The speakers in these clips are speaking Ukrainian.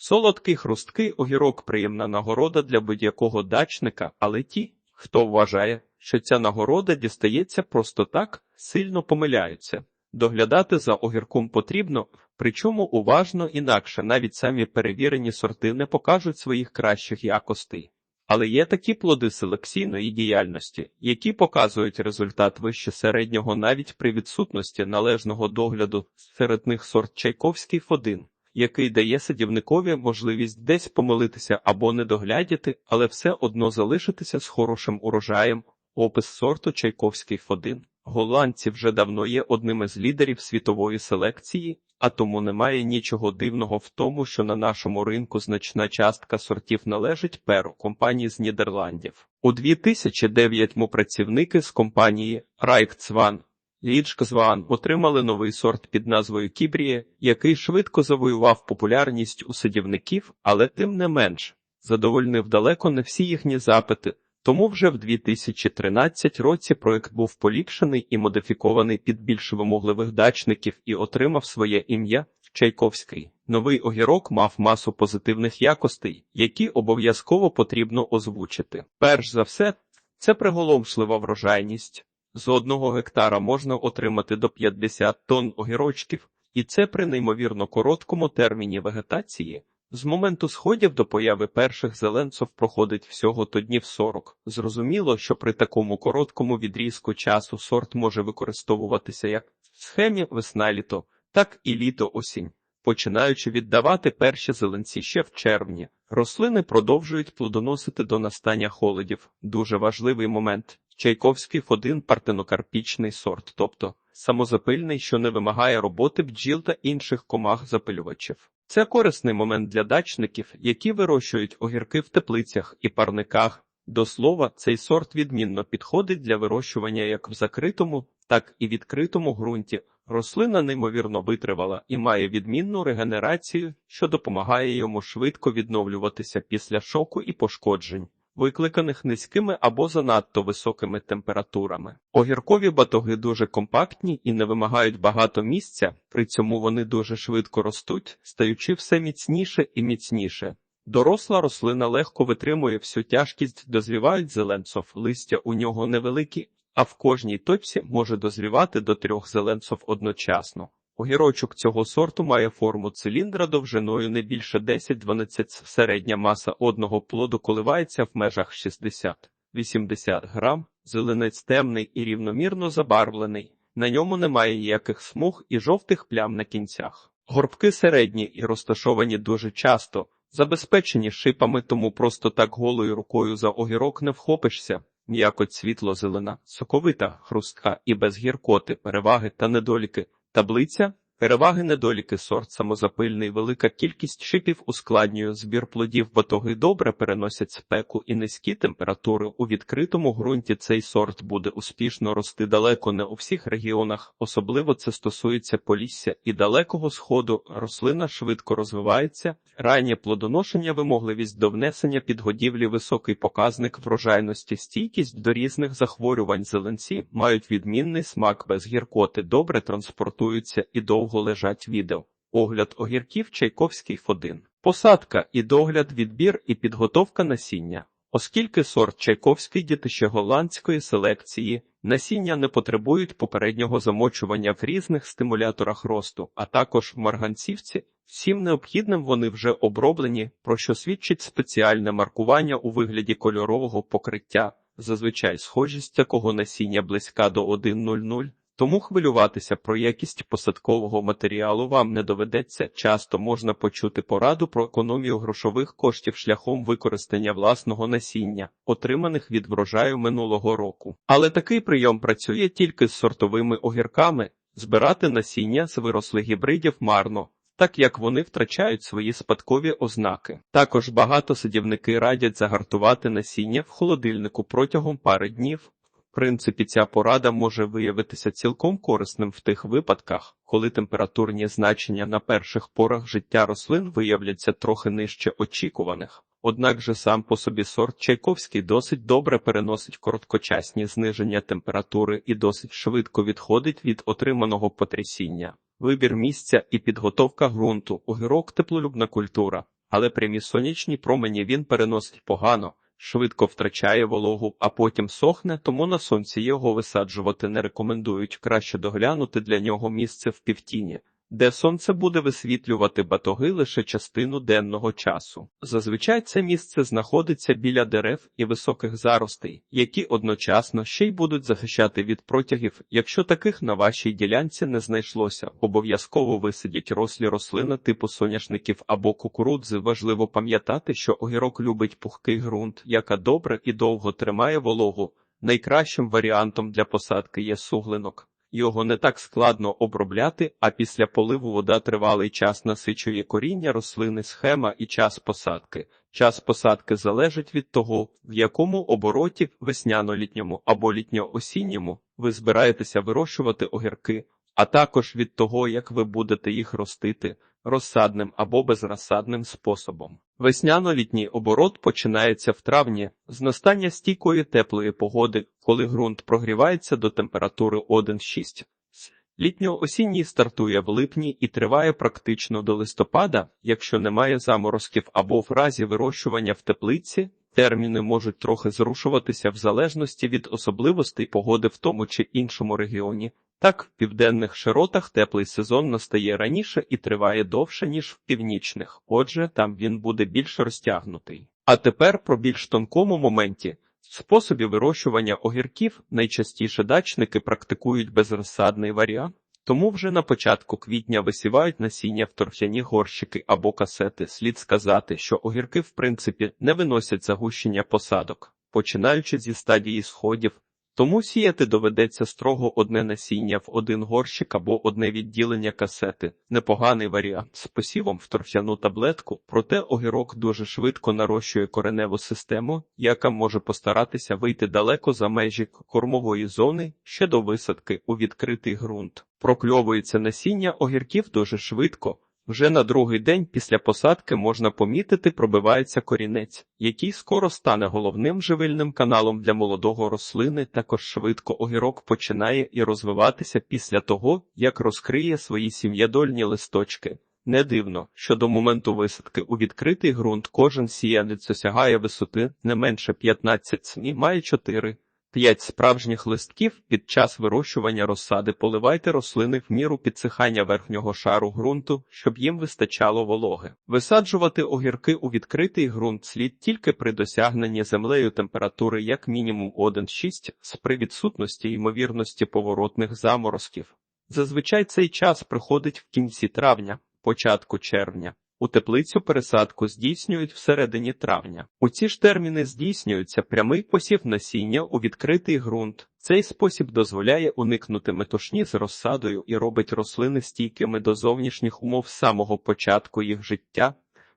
Солодкий хрусткий огірок приємна нагорода для будь-якого дачника, але ті, хто вважає, що ця нагорода дістається просто так, сильно помиляються. Доглядати за огірком потрібно, причому уважно інакше навіть самі перевірені сорти не покажуть своїх кращих якостей. Але є такі плоди селекційної діяльності, які показують результат вище середнього навіть при відсутності належного догляду серед них сорт Чайковський Фодин, який дає садівникові можливість десь помилитися або не доглядіти, але все одно залишитися з хорошим урожаєм. Опис сорту Чайковський Фодин. Голландці вже давно є одним із лідерів світової селекції, а тому немає нічого дивного в тому, що на нашому ринку значна частка сортів належить перу компанії з Нідерландів. У 2009 працівники з компанії Райкцван Ліджкзван отримали новий сорт під назвою Кібріє, який швидко завоював популярність у садівників, але тим не менш задовольнив далеко не всі їхні запити. Тому вже в 2013 році проект був поліпшений і модифікований під більш вимогливих дачників і отримав своє ім'я Чайковський. Новий огірок мав масу позитивних якостей, які обов'язково потрібно озвучити. Перш за все, це приголомшлива врожайність. З одного гектара можна отримати до 50 тонн огірочків, і це при неймовірно короткому терміні вегетації. З моменту сходів до появи перших зеленців проходить всього то днів 40. Зрозуміло, що при такому короткому відрізку часу сорт може використовуватися як в схемі весна-літо, так і літо-осінь. Починаючи віддавати перші зеленці ще в червні, рослини продовжують плодоносити до настання холодів. Дуже важливий момент. Чайковський фодин партенокарпічний сорт, тобто самозапильний, що не вимагає роботи бджіл та інших комах запилювачів. Це корисний момент для дачників, які вирощують огірки в теплицях і парниках. До слова, цей сорт відмінно підходить для вирощування як в закритому, так і відкритому ґрунті. Рослина неймовірно витривала і має відмінну регенерацію, що допомагає йому швидко відновлюватися після шоку і пошкоджень викликаних низькими або занадто високими температурами. Огіркові батоги дуже компактні і не вимагають багато місця, при цьому вони дуже швидко ростуть, стаючи все міцніше і міцніше. Доросла рослина легко витримує всю тяжкість, дозрівають зеленцов, листя у нього невеликі, а в кожній точці може дозрівати до трьох зеленцов одночасно. Огірочок цього сорту має форму циліндра довжиною не більше 10-12 середня маса одного плоду коливається в межах 60-80 грам, зеленець темний і рівномірно забарвлений, на ньому немає ніяких смуг і жовтих плям на кінцях. Горбки середні і розташовані дуже часто, забезпечені шипами, тому просто так голою рукою за огірок не вхопишся. М'якоть світло-зелена, соковита, хрустка і без гіркоти, переваги та недоліки. Таблиця Переваги недоліки сорт самозапильний, велика кількість шипів ускладнює збір плодів, батоги добре переносять спеку і низькі температури. У відкритому ґрунті цей сорт буде успішно рости далеко не у всіх регіонах, особливо це стосується полісся і далекого сходу. Рослина швидко розвивається, раннє плодоношення, вимогливість до внесення підгодівлі, високий показник врожайності, стійкість до різних захворювань зеленці мають відмінний смак без гіркоти, добре транспортуються і довго довго лежать відео. Огляд огірків Чайковський Фодин. Посадка і догляд, відбір і підготовка насіння. Оскільки сорт Чайковський дітище голландської селекції, насіння не потребують попереднього замочування в різних стимуляторах росту, а також в марганцівці, всім необхідним вони вже оброблені, про що свідчить спеціальне маркування у вигляді кольорового покриття, зазвичай схожість такого насіння близька до 1,00, тому хвилюватися про якість посадкового матеріалу вам не доведеться. Часто можна почути пораду про економію грошових коштів шляхом використання власного насіння, отриманих від врожаю минулого року. Але такий прийом працює тільки з сортовими огірками, збирати насіння з вирослих гібридів марно. Так як вони втрачають свої спадкові ознаки. Також багато садівники радять загартувати насіння в холодильнику протягом пари днів, принципі, ця порада може виявитися цілком корисним в тих випадках, коли температурні значення на перших порах життя рослин виявляться трохи нижче очікуваних. Однак же сам по собі сорт Чайковський досить добре переносить короткочасні зниження температури і досить швидко відходить від отриманого потрясіння. Вибір місця і підготовка ґрунту, огірок теплолюбна культура. але прямі сонячні промені він переносить погано, швидко втрачає вологу, а потім сохне, тому на сонці його висаджувати не рекомендують. Краще доглянути для нього місце в півтіні, де сонце буде висвітлювати батоги лише частину денного часу. Зазвичай це місце знаходиться біля дерев і високих заростей, які одночасно ще й будуть захищати від протягів. Якщо таких на вашій ділянці не знайшлося, обов'язково висадіть рослі рослини типу соняшників або кукурудзи. Важливо пам'ятати, що огірок любить пухкий ґрунт, яка добре і довго тримає вологу. Найкращим варіантом для посадки є суглинок. Його не так складно обробляти, а після поливу вода тривалий час насичує коріння рослини, схема і час посадки. Час посадки залежить від того, в якому обороті весняно-літньому або літньо-осінньому ви збираєтеся вирощувати огірки, а також від того, як ви будете їх ростити розсадним або безрозсадним способом. Весняно-літній оборот починається в травні з настання стійкої теплої погоди, коли ґрунт прогрівається до температури 1,6. Літньо-осінній стартує в липні і триває практично до листопада, якщо немає заморозків або в разі вирощування в теплиці. Терміни можуть трохи зрушуватися в залежності від особливостей погоди в тому чи іншому регіоні. Так, в південних широтах теплий сезон настає раніше і триває довше, ніж в північних, отже, там він буде більш розтягнутий. А тепер про більш тонкому моменті. Способі вирощування огірків найчастіше дачники практикують безрозсадний варіант, тому вже на початку квітня висівають насіння в торфяні горщики або касети. Слід сказати, що огірки в принципі не виносять загущення посадок, починаючи зі стадії сходів, тому сіяти доведеться строго одне насіння в один горщик або одне відділення касети. Непоганий варіант з посівом в торфяну таблетку, проте огірок дуже швидко нарощує кореневу систему, яка може постаратися вийти далеко за межі кормової зони ще до висадки у відкритий ґрунт. Прокльовується насіння огірків дуже швидко. Вже на другий день після посадки можна помітити, пробивається корінець, який скоро стане головним живильним каналом для молодого рослини. Також швидко огірок починає і розвиватися після того, як розкриє свої сім'ядольні листочки. Не дивно, що до моменту висадки у відкритий ґрунт кожен сіянець осягає висоти не менше 15 см, має 4 П'ять справжніх листків під час вирощування розсади поливайте рослини в міру підсихання верхнього шару ґрунту, щоб їм вистачало вологи. Висаджувати огірки у відкритий ґрунт слід тільки при досягненні землею температури як мінімум 1,6 з при відсутності ймовірності поворотних заморозків. Зазвичай цей час приходить в кінці травня, початку червня. У теплицю пересадку здійснюють всередині травня. У ці ж терміни здійснюється прямий посів насіння у відкритий ґрунт. Цей спосіб дозволяє уникнути метушні з розсадою і робить рослини стійкими до зовнішніх умов з самого початку їх життя.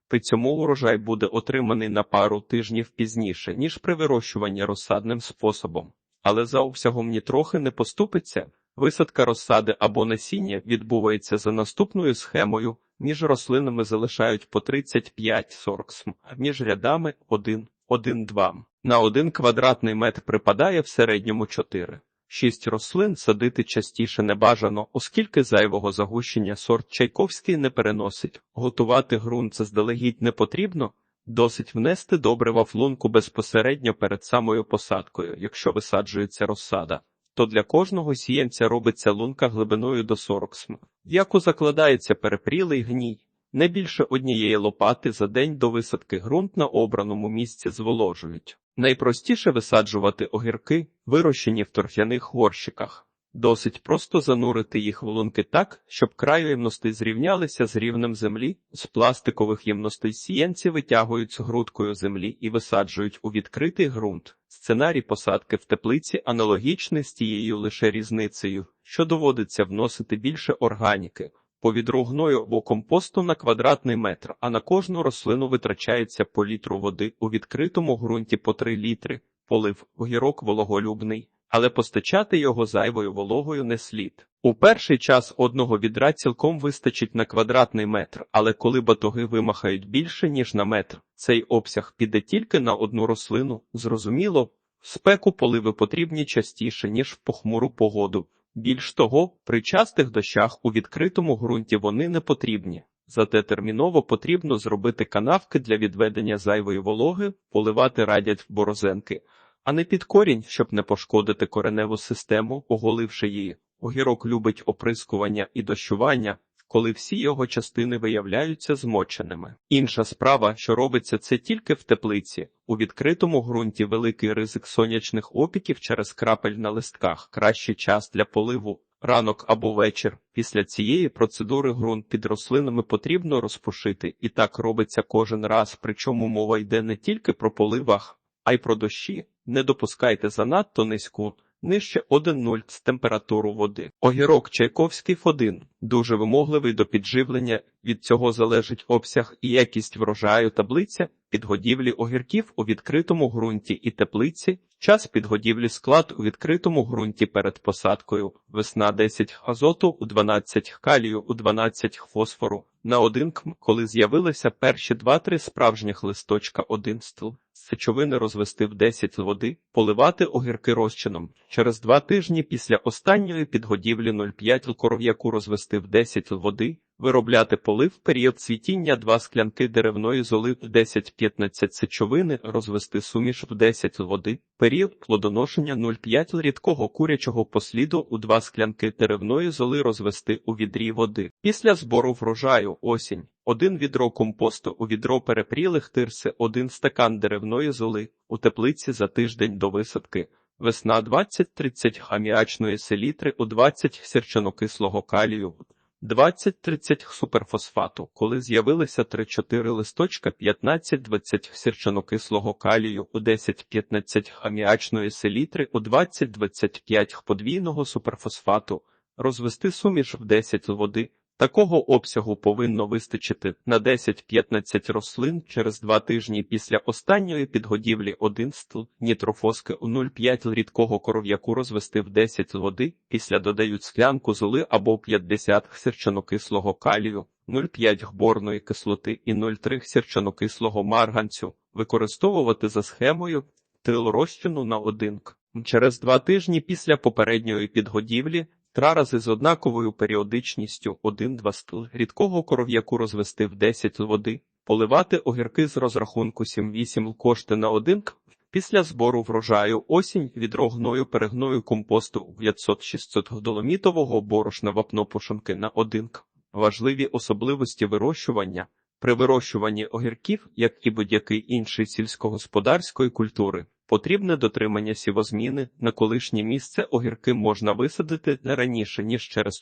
При цьому урожай буде отриманий на пару тижнів пізніше, ніж при вирощуванні розсадним способом. Але за обсягом нітрохи не поступиться. Висадка розсади або насіння відбувається за наступною схемою. Між рослинами залишають по 35-40 см, між рядами 1-1-2. На один квадратний метр припадає в середньому 4. Шість рослин садити частіше не бажано, оскільки зайвого загущення сорт Чайковський не переносить. Готувати ґрунт заздалегідь не потрібно, досить внести добрива в безпосередньо перед самою посадкою, якщо висаджується розсада то для кожного сіянця робиться лунка глибиною до 40 см, в яку закладається перепрілий гній. Не більше однієї лопати за день до висадки ґрунт на обраному місці зволожують. Найпростіше висаджувати огірки, вирощені в торфяних горщиках. Досить просто занурити їх в лунки так, щоб краю ємностей зрівнялися з рівнем землі, з пластикових ємностей сіянці витягують з грудкою землі і висаджують у відкритий ґрунт. Сценарій посадки в теплиці аналогічний з тією лише різницею, що доводиться вносити більше органіки. По відру гною або компосту на квадратний метр, а на кожну рослину витрачається по літру води у відкритому ґрунті по 3 літри, полив огірок вологолюбний але постачати його зайвою вологою не слід. У перший час одного відра цілком вистачить на квадратний метр, але коли батоги вимахають більше, ніж на метр, цей обсяг піде тільки на одну рослину. Зрозуміло, в спеку поливи потрібні частіше, ніж в похмуру погоду. Більш того, при частих дощах у відкритому ґрунті вони не потрібні. Зате терміново потрібно зробити канавки для відведення зайвої вологи, поливати радять борозенки, а не під корінь, щоб не пошкодити кореневу систему, оголивши її. Огірок любить оприскування і дощування, коли всі його частини виявляються змоченими. Інша справа, що робиться це тільки в теплиці. У відкритому ґрунті великий ризик сонячних опіків через крапель на листках, кращий час для поливу. Ранок або вечір. Після цієї процедури ґрунт під рослинами потрібно розпушити, і так робиться кожен раз, причому мова йде не тільки про поливах, а й про дощі. Не допускайте занадто низьку, нижче 1,0 з температуру води. Огірок Чайковський Фодин дуже вимогливий до підживлення. Від цього залежить обсяг і якість врожаю таблиця підгодівлі огірків у відкритому ґрунті і теплиці. Час підгодівлі склад у відкритому ґрунті перед посадкою. Весна 10 азоту, у 12 калію, у 12 фосфору. На один км, коли з'явилися перші 2-3 справжніх листочка, один стл. Сечовини розвести в 10 води, поливати огірки розчином. Через два тижні після останньої підгодівлі 0,5 коров'яку розвести в 10 води, виробляти полив період цвітіння 2 склянки деревної золи в 10-15 сечовини, розвести суміш в 10 води, період плодоношення 0,5 рідкого курячого посліду у 2 склянки деревної золи розвести у відрі води. Після збору врожаю осінь. Один відро компосту у відро перепрілих тирси, один стакан деревної золи у теплиці за тиждень до висадки. Весна 20-30 аміачної селітри у 20 сірчанокислого калію, 20-30 суперфосфату, коли з'явилися 3-4 листочка 15-20 сірчанокислого калію у 10-15 аміачної селітри у 20-25 подвійного суперфосфату, розвести суміш в 10 води. Такого обсягу повинно вистачити на 10-15 рослин через два тижні після останньої підгодівлі 1 стл нітрофоски у 0,5 рідкого коров'яку розвести в 10 води, після додають склянку золи або 50 сірчанокислого калію, 0,5 гборної кислоти і 0,3 сірчанокислого марганцю, використовувати за схемою тил розчину на 1 к. Через два тижні після попередньої підгодівлі Три рази з однаковою періодичністю 1-2 стл рідкого коров'яку розвести в 10 води, поливати огірки з розрахунку 7-8 кошти на 1. Після збору врожаю осінь відро гною перегною компосту 500-600 доломітового борошна вапнопушонки на 1. Важливі особливості вирощування. При вирощуванні огірків, як і будь-який інший сільськогосподарської культури, Потрібне дотримання сівозміни на колишнє місце огірки можна висадити не раніше, ніж через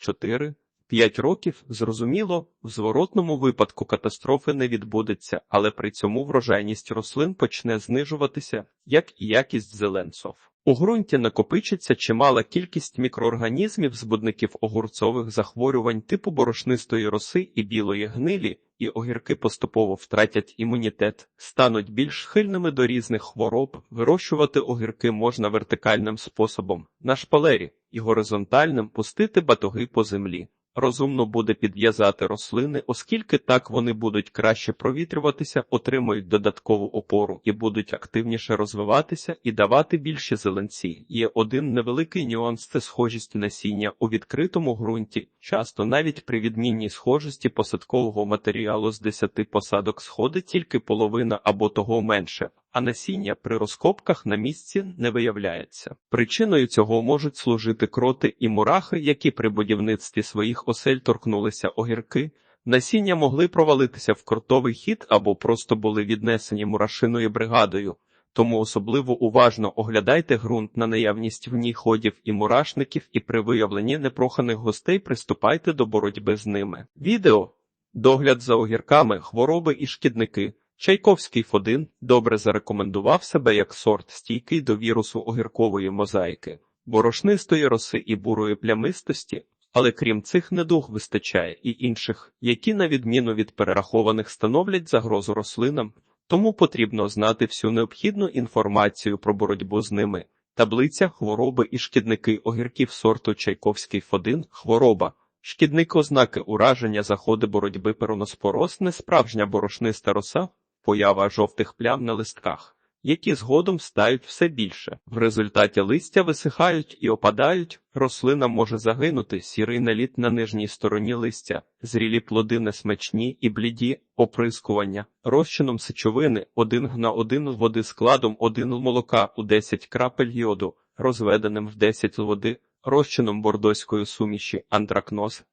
4-5 років. Зрозуміло, в зворотному випадку катастрофи не відбудеться, але при цьому врожайність рослин почне знижуватися, як і якість зеленцов. У ґрунті накопичиться чимала кількість мікроорганізмів, збудників огурцових захворювань типу борошнистої роси і білої гнилі, і огірки поступово втратять імунітет, стануть більш схильними до різних хвороб. Вирощувати огірки можна вертикальним способом на шпалері і горизонтальним пустити батоги по землі. Розумно буде підв'язати рослини, оскільки так вони будуть краще провітрюватися, отримують додаткову опору і будуть активніше розвиватися і давати більші зеленці. Є один невеликий нюанс це схожість насіння у відкритому ґрунті. Часто навіть при відмінній схожості посадкового матеріалу з 10 посадок сходить тільки половина або того менше. А насіння при розкопках на місці не виявляється. Причиною цього можуть служити кроти і мурахи, які при будівництві своїх осель торкнулися огірки. Насіння могли провалитися в кротовий хід або просто були віднесені мурашиною бригадою. Тому особливо уважно оглядайте ґрунт на наявність в ній ходів і мурашників, і при виявленні непроханих гостей приступайте до боротьби з ними. Відео догляд за огірками, хвороби і шкідники. Чайковський Фодин добре зарекомендував себе як сорт стійкий до вірусу огіркової мозаїки, борошнистої роси і бурої плямистості, але крім цих недуг вистачає і інших, які, на відміну від перерахованих, становлять загрозу рослинам, тому потрібно знати всю необхідну інформацію про боротьбу з ними. Таблиця хвороби і шкідники огірків сорту Чайковський Фодин хвороба. Шкідник ознаки ураження заходи боротьби пероноспороз, несправжня борошниста роса, поява жовтих плям на листках, які згодом стають все більше. В результаті листя висихають і опадають, рослина може загинути, сірий наліт на нижній стороні листя, зрілі плоди несмачні і бліді, оприскування, розчином сечовини 1 на 1 води складом 1 молока у 10 крапель йоду, розведеним в 10 води, розчином бордоської суміші, антракноз,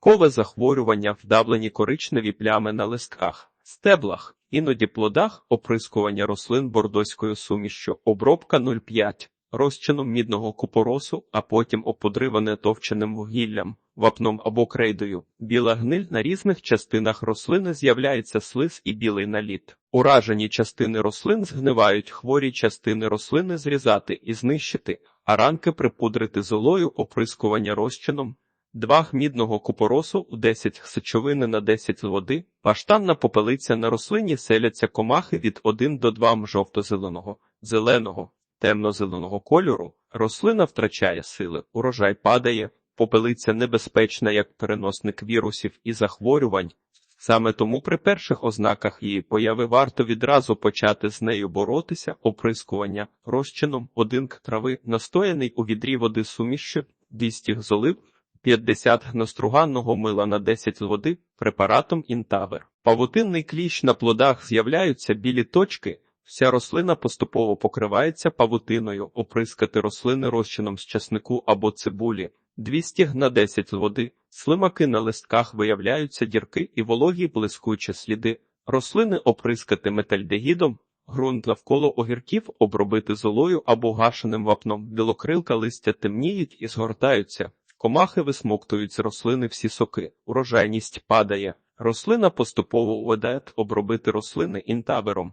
Кове захворювання, вдавлені коричневі плями на листках, стеблах, іноді плодах, оприскування рослин бордоською сумішшю, обробка 0,5, розчином мідного купоросу, а потім оподриване товченим вугіллям, вапном або крейдою. Біла гниль на різних частинах рослини з'являється слиз і білий наліт. Уражені частини рослин згнивають, хворі частини рослини зрізати і знищити, а ранки припудрити золою оприскування розчином. 2 мідного купоросу 10 сечовини на 10 води, баштанна попелиця на рослині селяться комахи від 1 до 2 м жовто-зеленого, зеленого, темно-зеленого кольору, рослина втрачає сили, урожай падає, попелиця небезпечна як переносник вірусів і захворювань. Саме тому при перших ознаках її появи варто відразу почати з нею боротися, оприскування розчином. 1 к трави, настояний у відрі води суміші, 200 золив, 50 гноструганного мила на 10 води препаратом інтавер. Павутинний кліщ на плодах з'являються білі точки. Вся рослина поступово покривається павутиною, оприскати рослини розчином з часнику або цибулі, 200 г на 10 води, слимаки на листках виявляються дірки і вологі блискучі сліди, рослини оприскати метальдегідом, ґрунт навколо огірків обробити золою або гашеним вапном, білокрилка листя темніють і згортаються. Комахи висмоктують з рослини всі соки, урожайність падає. Рослина поступово уведе обробити рослини інтавером.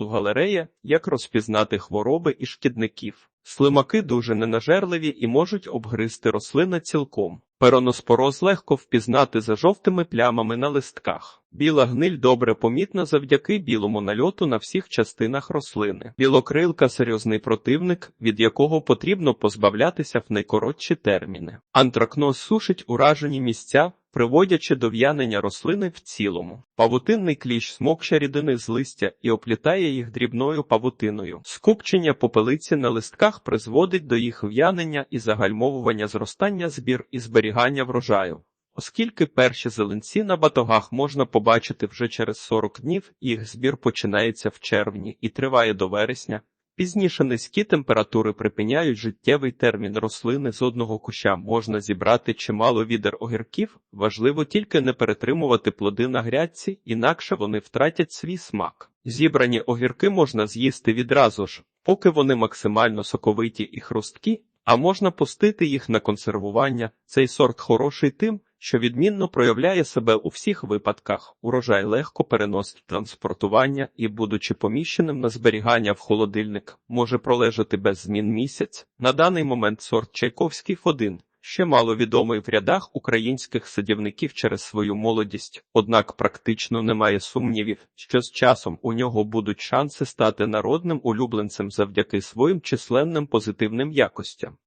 Галерея, як розпізнати хвороби і шкідників. Слимаки дуже ненажерливі і можуть обгризти рослина цілком. Пероноспороз легко впізнати за жовтими плямами на листках. Біла гниль добре помітна завдяки білому нальоту на всіх частинах рослини. Білокрилка серйозний противник, від якого потрібно позбавлятися в найкоротші терміни. Антракноз сушить уражені місця, приводячи до в'янення рослини в цілому. Павутинний кліщ смокче рідини з листя і оплітає їх дрібною павутиною. Скупчення попелиці на листках призводить до їх в'янення і загальмовування зростання збір і зберігання врожаю. Оскільки перші зеленці на батогах можна побачити вже через 40 днів, їх збір починається в червні і триває до вересня. Пізніше низькі температури припиняють життєвий термін рослини з одного куща можна зібрати чимало відер огірків, важливо тільки не перетримувати плоди на грядці, інакше вони втратять свій смак. Зібрані огірки можна з'їсти відразу ж, поки вони максимально соковиті і хрусткі, а можна пустити їх на консервування. Цей сорт хороший тим, що відмінно проявляє себе у всіх випадках. Урожай легко переносить транспортування і, будучи поміщеним на зберігання в холодильник, може пролежати без змін місяць. На даний момент сорт Чайковський Фодин ще мало відомий в рядах українських садівників через свою молодість, однак практично немає сумнівів, що з часом у нього будуть шанси стати народним улюбленцем завдяки своїм численним позитивним якостям.